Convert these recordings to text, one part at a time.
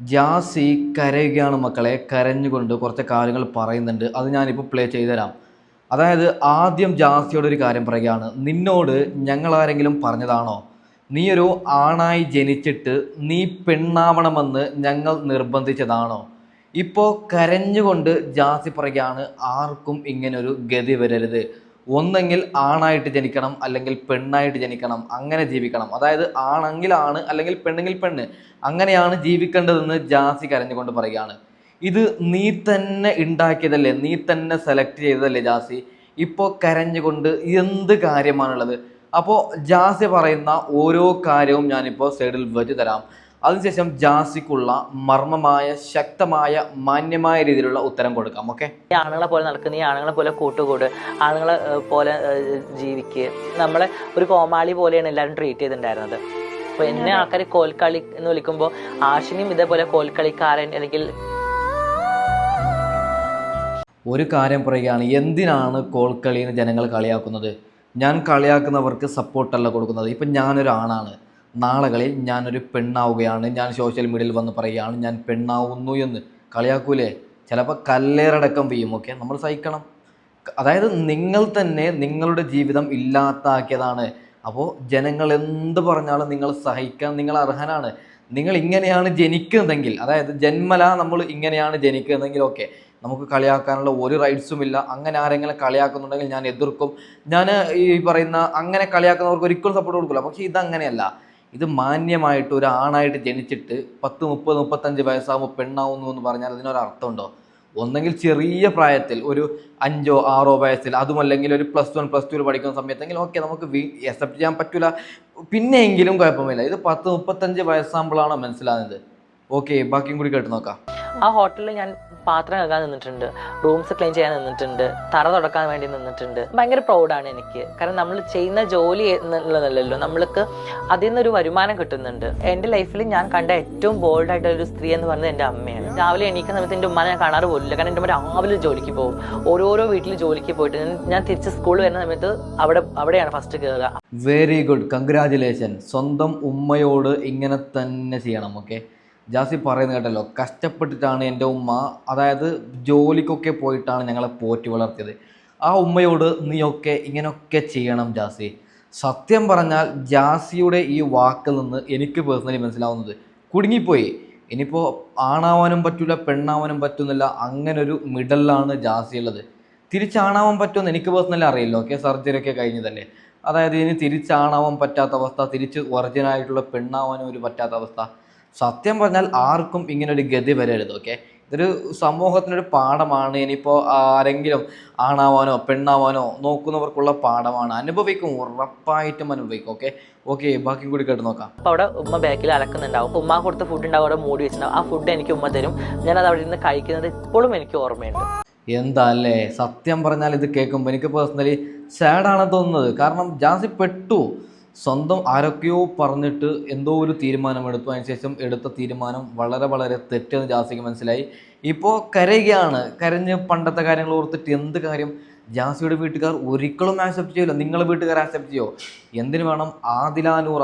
ജാസി കരയുകയാണ് മക്കളെ കരഞ്ഞുകൊണ്ട് കുറച്ച് കാര്യങ്ങൾ പറയുന്നുണ്ട്. അത് ഞാനിപ്പോൾ പ്ലേ ചെയ്തുതരാം. അതായത് ആദ്യം ജാസിയോട് ഒരു കാര്യം പറയുകയാണ്. നിന്നോട് ഞങ്ങൾ ആരെങ്കിലും പറഞ്ഞതാണോ? നീ ഒരു ആണായി ജനിച്ചിട്ട് നീ പെണ്ണാവണമെന്ന് ഞങ്ങൾ നിർബന്ധിച്ചതാണോ? ഇപ്പോൾ കരഞ്ഞുകൊണ്ട് ജാസി പറയുകയാണ് ആർക്കും ഇങ്ങനൊരു ഗതി വരരുത്. ഒന്നെങ്കിൽ ആണായിട്ട് ജനിക്കണം അല്ലെങ്കിൽ പെണ്ണായിട്ട് ജനിക്കണം അങ്ങനെ ജീവിക്കണം. അതായത് ആണെങ്കിൽ ആണ് അല്ലെങ്കിൽ പെണ്ണെങ്കിൽ പെണ്ണ്. അങ്ങനെയാണ് ജീവിക്കേണ്ടതെന്ന് ജാസി കരഞ്ഞുകൊണ്ട് പറയുകയാണ്. ഇത് നീ തന്നെ ഉണ്ടാക്കിയതല്ലേ? നീ തന്നെ സെലക്ട് ചെയ്തതല്ലേ ജാസി? ഇപ്പോൾ കരഞ്ഞുകൊണ്ട് എന്ത് കാര്യമാണുള്ളത്? അപ്പോൾ ജാസി പറയുന്ന ഓരോ കാര്യവും ഞാനിപ്പോൾ സൈഡിൽ വെച്ച് തരാം. അതിനുശേഷം ജാസിക്കുള്ള മർമ്മമായ ശക്തമായ മാന്യമായ രീതിയിലുള്ള ഉത്തരം കൊടുക്കാം ഓക്കെ ഈ ആണുങ്ങളെ പോലെ നടക്കുന്ന ഈ ആണുങ്ങളെ പോലെ കൂട്ടുകൂട് ആണുങ്ങളെ പോലെ ജീവിക്കുക. നമ്മളെ ഒരു കോമാളി പോലെയാണ് എല്ലാവരും ട്രീറ്റ് ചെയ്തിട്ടുണ്ടായിരുന്നത്. അപ്പൊ എന്നെ ആൾക്കാർ കോൽക്കളി എന്ന് വിളിക്കുമ്പോൾ ആഷിനും ഇതേപോലെ കോൽക്കളിക്കാരൻ അല്ലെങ്കിൽ ഒരു കാര്യം പറയുകയാണ് എന്തിനാണ് കോൾക്കളി ജനങ്ങൾ കളിയാക്കുന്നത്? ഞാൻ കളിയാക്കുന്നവർക്ക് സപ്പോർട്ടല്ല കൊടുക്കുന്നത്. ഇപ്പം ഞാനൊരു ആണാണ് നാളകളിൽ ഞാനൊരു പെണ്ണാവുകയാണ്. ഞാൻ സോഷ്യൽ മീഡിയയിൽ വന്ന് പറയുകയാണ് ഞാൻ പെണ്ണാവുന്നു എന്ന്. കളിയാക്കൂലേ? ചിലപ്പോൾ കല്ലേറടക്കം വീയും ഓക്കെ നമ്മൾ സഹിക്കണം. അതായത് നിങ്ങൾ തന്നെ നിങ്ങളുടെ ജീവിതം ഇല്ലാത്താക്കിയതാണ് അപ്പോൾ ജനങ്ങൾ എന്ത് പറഞ്ഞാലും നിങ്ങൾ സഹിക്കാൻ നിങ്ങൾ അർഹനാണ്. നിങ്ങൾ ഇങ്ങനെയാണ് ജനിക്കുന്നതെങ്കിൽ അതായത് ജന്മല നമ്മൾ ഇങ്ങനെയാണ് ജനിക്കുന്നതെങ്കിൽ ഓക്കെ നമുക്ക് കളിയാക്കാനുള്ള ഒരു റൈറ്റ്സും ഇല്ല. അങ്ങനെ ആരെങ്കിലും കളിയാക്കുന്നുണ്ടെങ്കിൽ ഞാൻ എതിർക്കും. ഞാൻ ഈ പറയുന്ന അങ്ങനെ കളിയാക്കുന്നവർക്ക് ഒരിക്കലും സപ്പോർട്ട് കൊടുക്കില്ല പക്ഷേ ഇതങ്ങനെയല്ല. ഇത് മാന്യമായിട്ട് ഒരു ആണായിട്ട് ജനിച്ചിട്ട് പത്ത് മുപ്പത് മുപ്പത്തഞ്ച് വയസ്സാകുമ്പോൾ പെണ്ണാവുന്നു എന്ന് പറഞ്ഞാൽ അതിനൊരു അർത്ഥമുണ്ടോ ഒന്നെങ്കിൽ ചെറിയ പ്രായത്തിൽ ഒരു അഞ്ചോ ആറോ വയസ്സിൽ അതുമല്ലെങ്കിൽ ഒരു പ്ലസ് വൺ പ്ലസ് ടു പഠിക്കുന്ന സമയത്തെങ്കിലും ഓക്കെ നമുക്ക് അക്സെപ്റ്റ് ചെയ്യാൻ പറ്റില്ല പിന്നെയെങ്കിലും കുഴപ്പമില്ല. ഇത് പത്ത് മുപ്പത്തഞ്ച് വയസ്സാകുമ്പോഴാണോ മനസ്സിലാകുന്നത്? ഓക്കെ ബാക്കിയും കൂടി കേട്ട് നോക്കാം. ആ ഹോട്ടലിൽ ഞാൻ പാത്രം കഴുകാൻ നിന്നിട്ടുണ്ട്. റൂംസ് ക്ലീൻ ചെയ്യാൻ നിന്നിട്ടുണ്ട്. തറ തുടക്കാൻ വേണ്ടി നിന്നിട്ടുണ്ട്. ഭയങ്കര പ്രൗഡാണ് എനിക്ക്. കാരണം നമ്മൾ ചെയ്യുന്ന ജോലി എന്നുള്ളതല്ലല്ലോ. നമ്മൾക്ക് അതിൽ നിന്നൊരു വരുമാനം കിട്ടുന്നുണ്ട്. എന്റെ ലൈഫിൽ ഞാൻ കണ്ട ഏറ്റവും ബോൾഡ് ആയിട്ടുള്ള ഒരു സ്ത്രീ എന്ന് പറയുന്നത് എന്റെ അമ്മയാണ്. രാവിലെ എണീക്കുന്ന സമയത്ത് എന്റെ ഉമ്മ ഞാൻ കാണാറ് പോലില്ല കാരണം എന്റെ ഉമ്മ രാവിലെ ജോലിക്ക് പോകും. ഓരോരോ വീട്ടിൽ ജോലിക്ക് പോയിട്ട് ഞാൻ- തിരിച്ച് സ്കൂളിൽ വരുന്ന സമയത്ത് അവിടെ അവിടെയാണ് ഫസ്റ്റ് കയറുക വെരി ഗുഡ് കൺഗ്രാജുലേഷൻ സ്വന്തം ഉമ്മയോട് ഇങ്ങനെ തന്നെ ചെയ്യണം ഓക്കെ ജാസി പറയുന്നത് കേട്ടല്ലോ കഷ്ടപ്പെട്ടിട്ടാണ് എന്റെ ഉമ്മ അതായത് ജോലിക്കൊക്കെ പോയിട്ടാണ് ഞങ്ങളെ പോറ്റി വളർത്തിയത്. ആ ഉമ്മയോട് നീയൊക്കെ ഇങ്ങനെയൊക്കെ ചെയ്യണം ജാസി. സത്യം പറഞ്ഞാൽ ജാസിയുടെ ഈ വാക്കിൽ നിന്ന് എനിക്ക് പേഴ്സണലി മനസ്സിലാവുന്നത് കുടുങ്ങിപ്പോയി. ഇനിയിപ്പോൾ ആണാവാനും പറ്റില്ല പെണ്ണാവാനും പറ്റുന്നില്ല അങ്ങനൊരു മിഡലിലാണ് ജാസി ഉള്ളത്. തിരിച്ചാണാവാൻ പറ്റുമെന്ന് എനിക്ക് പേഴ്സണലി അറിയില്ല ഓക്കെ സർജറി ഒക്കെ കഴിഞ്ഞതല്ലേ അതായത് ഇനി തിരിച്ചാണാവാൻ പറ്റാത്ത അവസ്ഥ തിരിച്ച് ഒറിജിനായിട്ടുള്ള പെണ്ണാവാനും ഒരു പറ്റാത്ത അവസ്ഥ. സത്യം പറഞ്ഞാൽ ആർക്കും ഇങ്ങനൊരു ഒരു ഗതി വരരുത് ഓക്കെ ഇതൊരു സമൂഹത്തിനൊരു പാഠമാണ്. ഇനിയിപ്പോൾ ആരെങ്കിലും ആണാവാനോ പെണ്ണാവാനോ നോക്കുന്നവർക്കുള്ള പാഠമാണ്. അനുഭവിക്കും ഉറപ്പായിട്ടും അനുഭവിക്കും ഓക്കെ ഓക്കെ ബാക്കി കൂടി കേട്ട് നോക്കാം. അപ്പോൾ അവിടെ ഉമ്മ ബാക്കിൽ അലക്കുന്നുണ്ടാവും. ഉമ്മ കൊടുത്ത ഫുഡ് ഉണ്ടാവും അവിടെ മൂടി വെച്ചിട്ടുണ്ടാവും. ആ ഫുഡ് എനിക്ക് ഉമ്മ തരും. ഞാൻ അത് അവിടെ നിന്ന് കഴിക്കുന്നത് ഇപ്പോഴും എനിക്ക് ഓർമ്മയുണ്ട്. എന്താ അല്ലേ സത്യം പറഞ്ഞാൽ ഇത് കേൾക്കുമ്പോൾ എനിക്ക് പേഴ്സണലി സാഡാണ് തോന്നുന്നത്. കാരണം ജാസി പെട്ടു. സ്വന്തം ആരൊക്കെയോ പറഞ്ഞിട്ട് എന്തോ ഒരു തീരുമാനമെടുത്തു അതിനുശേഷം എടുത്ത തീരുമാനം വളരെ വളരെ തെറ്റെന്ന് ജാസിക്ക് മനസ്സിലായി. ഇപ്പോൾ കരയുകയാണ്. കരഞ്ഞ് പണ്ടത്തെ കാര്യങ്ങൾ ഓർത്തിട്ട് എന്ത് കാര്യം? ജാസിയുടെ വീട്ടുകാർ ഒരിക്കലും ആക്സെപ്റ്റ് ചെയ്യില്ല. നിങ്ങളെ വീട്ടുകാർ ആക്സെപ്റ്റ് ചെയ്യോ? എന്തിനു വേണം? ആദിലാനൂറ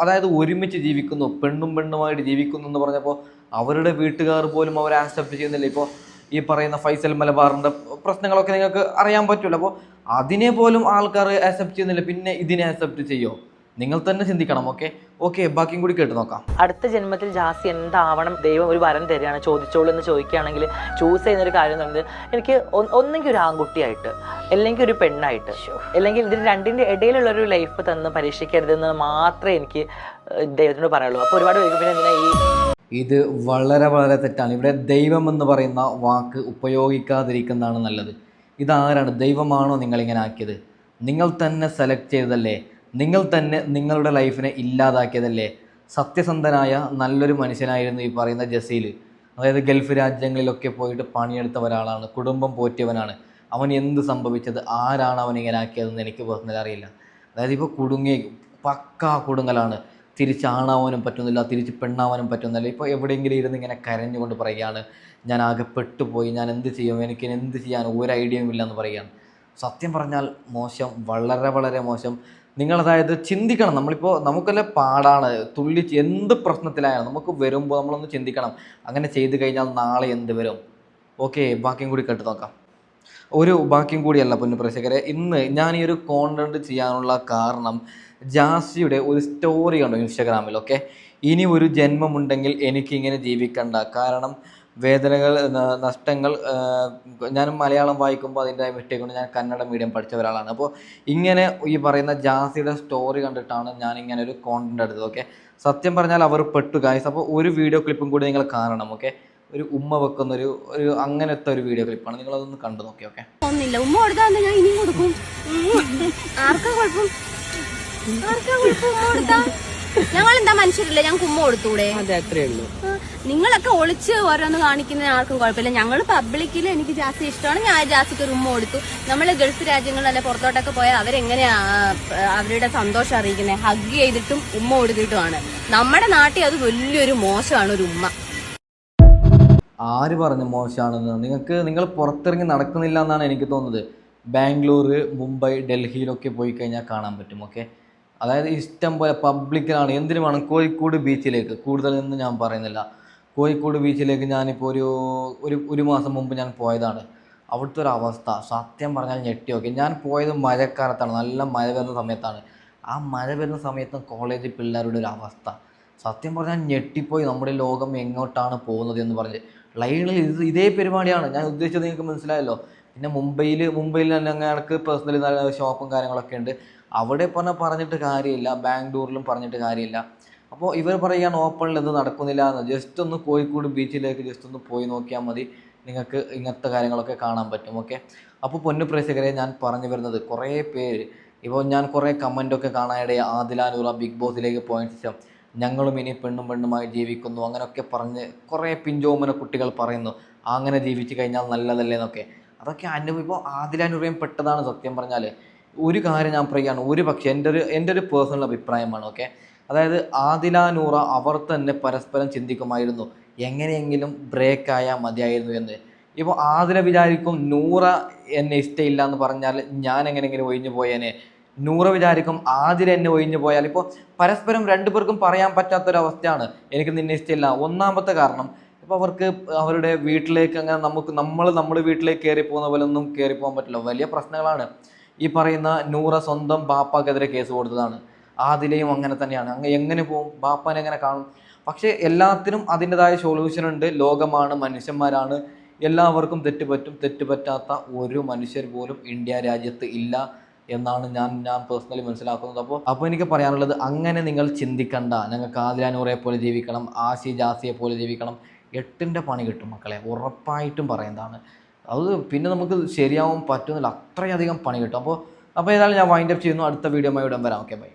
അതായത് ഒരുമിച്ച് ജീവിക്കുന്നു. പെണ്ണും പെണ്ണുമായിട്ട് ജീവിക്കുന്നു എന്ന് പറഞ്ഞപ്പോൾ അവരുടെ വീട്ടുകാർ പോലും അവരെ ആക്സെപ്റ്റ് ചെയ്യുന്നില്ല. ഇപ്പോൾ ഈ പറയുന്ന ഫൈസൽ മലബാറിന്റെ പ്രശ്നങ്ങളൊക്കെ നിങ്ങൾക്ക് അറിയാൻ പറ്റുമല്ലോ അപ്പോൾ അതിനെ പോലും ആൾക്കാർ ആക്സെപ്റ്റ് ചെയ്യുന്നില്ല. പിന്നെ ഇതിനെ ആക്സെപ്റ്റ് ചെയ്യോ? നിങ്ങൾ തന്നെ ചിന്തിക്കണം ഓക്കെ ഓക്കെ ബാക്കിയും കൂടി കേട്ട് നോക്കാം. അടുത്ത ജന്മത്തിൽ ജാസി എന്താവണം? ദൈവം ഒരു വരം തരികയാണ്. ചോദിച്ചോളൂ എന്ന് ചോദിക്കുകയാണെങ്കിൽ ചൂസ് ചെയ്യുന്ന ഒരു കാര്യം എന്ന് എനിക്ക് ഒന്നെങ്കിൽ ഒരു ആൺകുട്ടിയായിട്ട് അല്ലെങ്കിൽ ഒരു പെണ്ണായിട്ട് അല്ലെങ്കിൽ ഇതിന് രണ്ടിന്റെ ഇടയിലുള്ള ഒരു ലൈഫ് തന്ന് പരീക്ഷിക്കരുതെന്ന് മാത്രമേ എനിക്ക് ദൈവത്തിനോട് പറയുള്ളൂ അപ്പോൾ ഒരുപാട് പേര് പിന്നെ ഈ ഇത് വളരെ വളരെ തെറ്റാണ്. ഇവിടെ ദൈവം എന്ന് പറയുന്ന വാക്ക് ഉപയോഗിക്കാതിരിക്കുന്നതാണ് നല്ലത്. ഇതാരാണ്? ദൈവമാണോ നിങ്ങളിങ്ങനെ ആക്കിയത്? നിങ്ങൾ തന്നെ സെലക്ട് ചെയ്തതല്ലേ? നിങ്ങൾ തന്നെ നിങ്ങളുടെ ലൈഫിനെ ഇല്ലാതാക്കിയതല്ലേ? സത്യസന്ധനായ നല്ലൊരു മനുഷ്യനായിരുന്നു ഈ പറയുന്ന ജസീൽ അതായത് ഗൾഫ് രാജ്യങ്ങളിലൊക്കെ പോയിട്ട് പണിയെടുത്ത ഒരാളാണ്. കുടുംബം പോറ്റിയവനാണ്. അവൻ എന്ത് സംഭവിച്ചത്? ആരാണ് അവൻ ഇങ്ങനെ ആക്കിയതെന്ന് എനിക്ക് പേഴ്സണലി അറിയില്ല. അതായത് ഇപ്പോൾ കുടുങ്ങി പക്കാ കുടുങ്ങലാണ്. തിരിച്ചാണാവാനും പറ്റുന്നില്ല തിരിച്ച് പെണ്ണാവാനും പറ്റുന്നില്ല. ഇപ്പോൾ എവിടെയെങ്കിലും ഇരുന്ന് ഇങ്ങനെ കരഞ്ഞുകൊണ്ട് പറയുകയാണ് ഞാൻ ആകെ പെട്ടുപോയി ഞാൻ എന്ത് ചെയ്യും? എനിക്ക് എന്ത് ചെയ്യാൻ ഒരു ഐഡിയയും ഇല്ല എന്ന് പറയുകയാണ്. സത്യം പറഞ്ഞാൽ മോശം വളരെ വളരെ മോശം. നിങ്ങൾ അതായത് ചിന്തിക്കണം. നമ്മളിപ്പോൾ നമുക്കല്ല പാടാണ്. തുള്ളി എന്ത് പ്രശ്നത്തിലായാലും നമുക്ക് വരുമ്പോൾ നമ്മളൊന്ന് ചിന്തിക്കണം. അങ്ങനെ ചെയ്തു കഴിഞ്ഞാൽ നാളെ എന്ത് വരും? ഓക്കെ ബാക്കിയും കൂടി കേട്ട് നോക്കാം. ഒരു ബാക്കിയും കൂടിയല്ല പുനഃപ്രേക്ഷകരെ ഇന്ന് ഞാൻ ഈ ഒരു കോണ്ടന്റ് ചെയ്യാനുള്ള കാരണം ജാസിയുടെ ഒരു സ്റ്റോറി കണ്ടു ഇൻസ്റ്റാഗ്രാമിൽ ഓക്കെ ഇനി ഒരു ജന്മമുണ്ടെങ്കിൽ എനിക്കിങ്ങനെ ജീവിക്കണ്ട. കാരണം വേദനകൾ നഷ്ടങ്ങൾ ഞാൻ മലയാളം വായിക്കുമ്പോൾ അതിന്റെ മിസ്റ്റേക്ക് കൊണ്ട് ഞാൻ കന്നഡ മീഡിയം പഠിച്ച ഒരാളാണ്. അപ്പോൾ ഇങ്ങനെ ഈ പറയുന്ന ജാസിയുടെ സ്റ്റോറി കണ്ടിട്ടാണ് ഞാൻ ഇങ്ങനെ ഒരു കോണ്ടന്റ് എടുത്തത് ഓക്കെ സത്യം പറഞ്ഞാൽ അവർ പെട്ടു ഗായ്സ് അപ്പോൾ ഒരു വീഡിയോ ക്ലിപ്പും കൂടി നിങ്ങൾ കാണണം ഓക്കെ ഒരു ഉമ്മ വെക്കുന്ന ഒരു ഒരു അങ്ങനത്തെ ഒരു വീഡിയോ ക്ലിപ്പാണ് നിങ്ങൾ അതൊന്ന് കണ്ടു നോക്കി ഓക്കെ ഒന്നില്ല ഉമ്മ കൊടുത്താൽ ഞാൻ ഇനിയും കൊടുക്കും. ആർക്കാ കുഴപ്പം? ആർക്കാ കുഴപ്പം ഉമ്മ കൊടുത്താ? ഞങ്ങൾ എന്താ മനുഷ്യരില്ല? ഞങ്ങൾക്ക് ഉമ്മ കൊടുത്തൂടെ? നിങ്ങളൊക്കെ ഒളിച്ച് ഓരോന്ന് കാണിക്കുന്ന ആർക്കും കുഴപ്പമില്ല. ഞങ്ങൾ പബ്ലിക്കിൽ എനിക്ക് ജാസ്തി ഇഷ്ടമാണ്. ഞാൻ ജാസ്തിക്ക് ഒരു ഉമ്മ കൊടുത്തു. നമ്മൾ ഗൾഫ് രാജ്യങ്ങളിലെ പുറത്തോട്ടൊക്കെ പോയാൽ അവരെങ്ങനെയാ അവരുടെ സന്തോഷം അറിയിക്കുന്നത് ഹഗ് ചെയ്തിട്ടും ഉമ്മ കൊടുത്തിട്ടുമാണ്. നമ്മുടെ നാട്ടിൽ അത് വലിയൊരു മോശമാണ് ഒരു ഉമ്മ. ആര് പറഞ്ഞു മോശമാണെന്ന് നിങ്ങൾക്ക് നിങ്ങൾ പുറത്തിറങ്ങി നടക്കുന്നില്ല എന്നാണ് എനിക്ക് തോന്നുന്നത്. ബാംഗ്ലൂർ മുംബൈ ഡൽഹിയിലൊക്കെ പോയി കഴിഞ്ഞാൽ കാണാൻ പറ്റും ഓക്കെ അതായത് ഇഷ്ടം പോലെ പബ്ലിക്കിലാണ്. എന്തിനു വേണം? കോഴിക്കോട് ബീച്ചിലേക്ക്. കൂടുതലൊന്നും ഞാൻ പറയുന്നില്ല. കോഴിക്കോട് ബീച്ചിലേക്ക് ഞാനിപ്പോൾ ഒരു ഒരു ഒരു മാസം മുമ്പ് ഞാൻ പോയതാണ്. അവിടുത്തെ ഒരു അവസ്ഥ സത്യം പറഞ്ഞാൽ ഞെട്ടി ഓക്കെ ഞാൻ പോയത് മഴക്കാലത്താണ്. നല്ല മഴ വരുന്ന സമയത്താണ്. ആ മഴ വരുന്ന സമയത്തും കോളേജ് പിള്ളേരുടെ ഒരു അവസ്ഥ. സത്യം പറഞ്ഞാൽ ഞെട്ടിപ്പോയി. നമ്മുടെ ലോകം എങ്ങോട്ടാണ് പോകുന്നത് എന്ന് പറഞ്ഞ്. ലൈനിൽ ഇത് ഇതേ പരിപാടിയാണ് ഞാൻ ഉദ്ദേശിച്ചത് നിങ്ങൾക്ക് മനസ്സിലായല്ലോ. പിന്നെ മുംബൈയിൽ മുംബൈയിൽ തന്നെ ഞങ്ങൾക്ക് പേഴ്സണലി നല്ല ഷോപ്പും കാര്യങ്ങളൊക്കെ ഉണ്ട്. അവിടെ പറഞ്ഞാൽ പറഞ്ഞിട്ട് കാര്യമില്ല. ബാംഗ്ലൂരിലും പറഞ്ഞിട്ട് കാര്യമില്ല. അപ്പോൾ ഇവർ പറയുകയാണ് ഓപ്പണിൽ എന്ത് നടക്കുന്നില്ല എന്ന്. ജസ്റ്റ് ഒന്ന് കോഴിക്കോട് ബീച്ചിലേക്ക് ജസ്റ്റ് ഒന്ന് പോയി നോക്കിയാൽ മതി. നിങ്ങൾക്ക് ഇങ്ങനത്തെ കാര്യങ്ങളൊക്കെ കാണാൻ പറ്റും. ഓക്കെ? അപ്പോൾ പൊന്നു പ്രേക്ഷകരെ ഞാൻ പറഞ്ഞു വരുന്നത് കുറേ പേര്. ഇപ്പോൾ ഞാൻ കുറേ കമന്റൊക്കെ കാണാനിടയെ ആദിലാനൂറ ബിഗ് ബോസിലേക്ക് പോയതിന് ശേഷം ഞങ്ങളും ഇനി പെണ്ണും പെണ്ണുമായി ജീവിക്കുന്നു. അങ്ങനെയൊക്കെ പറഞ്ഞ് കുറേ പിഞ്ചോമന കുട്ടികൾ പറയുന്നു. അങ്ങനെ ജീവിച്ചു കഴിഞ്ഞാൽ നല്ലതല്ലേ എന്നൊക്കെ. അതൊക്കെ അനുഭവം ആദിലാനുഭവം പെട്ടതാണ് സത്യം പറഞ്ഞാൽ. ഒരു കാര്യം ഞാൻ പറയുകയാണ്. ഒരു പക്ഷേ എന്റെ ഒരു എന്റെ ഒരു പേഴ്സണൽ അഭിപ്രായമാണ് ഓക്കെ അതായത് ആദില അവർ തന്നെ പരസ്പരം ചിന്തിക്കുമായിരുന്നു. എങ്ങനെയെങ്കിലും ബ്രേക്ക് ആയാൽ മതിയായിരുന്നു എന്ന്. ഇപ്പോൾ ആദില വിചാരിക്കും നൂറ എന്നെ ഇഷ്ടമില്ല എന്ന് പറഞ്ഞാൽ ഞാൻ എങ്ങനെയെങ്കിലും ഒഴിഞ്ഞു പോയേനെ. നൂറ വിചാരിക്കും ആതിര എന്നെ ഒഴിഞ്ഞു പോയാൽ. ഇപ്പോൾ പരസ്പരം രണ്ടു പേർക്കും പറയാൻ പറ്റാത്തൊരവസ്ഥയാണ് എനിക്ക് നിന്നെ ഇഷ്ടമില്ല. ഒന്നാമത്തെ കാരണം ഇപ്പോൾ അവർക്ക് അവരുടെ വീട്ടിലേക്ക് അങ്ങനെ നമുക്ക് നമ്മൾ നമ്മൾ വീട്ടിലേക്ക് കയറി പോകുന്ന പോലെ ഒന്നും കയറി പോകാൻ പറ്റില്ല. വലിയ പ്രശ്നങ്ങളാണ്. ഈ പറയുന്ന നൂറ സ്വന്തം ബാപ്പാക്കെതിരെ കേസ് കൊടുത്തതാണ്. ആദിലയും അങ്ങനെ തന്നെയാണ്. അങ്ങ് എങ്ങനെ പോകും? ബാപ്പാനെ എങ്ങനെ കാണും? പക്ഷേ എല്ലാത്തിനും അതിന്റെതായ സൊല്യൂഷൻ ഉണ്ട്. ലോകമാണ് മനുഷ്യന്മാരാണ്. എല്ലാവർക്കും തെറ്റുപറ്റും. തെറ്റുപറ്റാത്ത ഒരു മനുഷ്യർ പോലും ഇന്ത്യ രാജ്യത്ത് ഇല്ല. എന്നാണ് ഞാൻ ഞാൻ പേഴ്സണലി മനസ്സിലാക്കുന്നത്. അപ്പോൾ അപ്പോൾ എനിക്ക് പറയാനുള്ളത് അങ്ങനെ നിങ്ങൾ ചിന്തിക്കണ്ട. ഞങ്ങൾക്ക് ആദിലാനൂറെ പോലെ ജീവിക്കണം ആസി ജാസിയെ പോലെ ജീവിക്കണം. എട്ടിന്റെ പണി കിട്ടും മക്കളെ ഉറപ്പായിട്ടും പറയുന്നതാണ്. അത് പിന്നെ നമുക്ക് ശരിയാവും പറ്റുന്നില്ല അത്രയധികം പണി കിട്ടും. അപ്പോൾ അപ്പോൾ ഏതായാലും ഞാൻ വൈൻഡപ്പ് ചെയ്യുന്നു. അടുത്ത വീഡിയോ ഉടൻ വരാം. Okay bye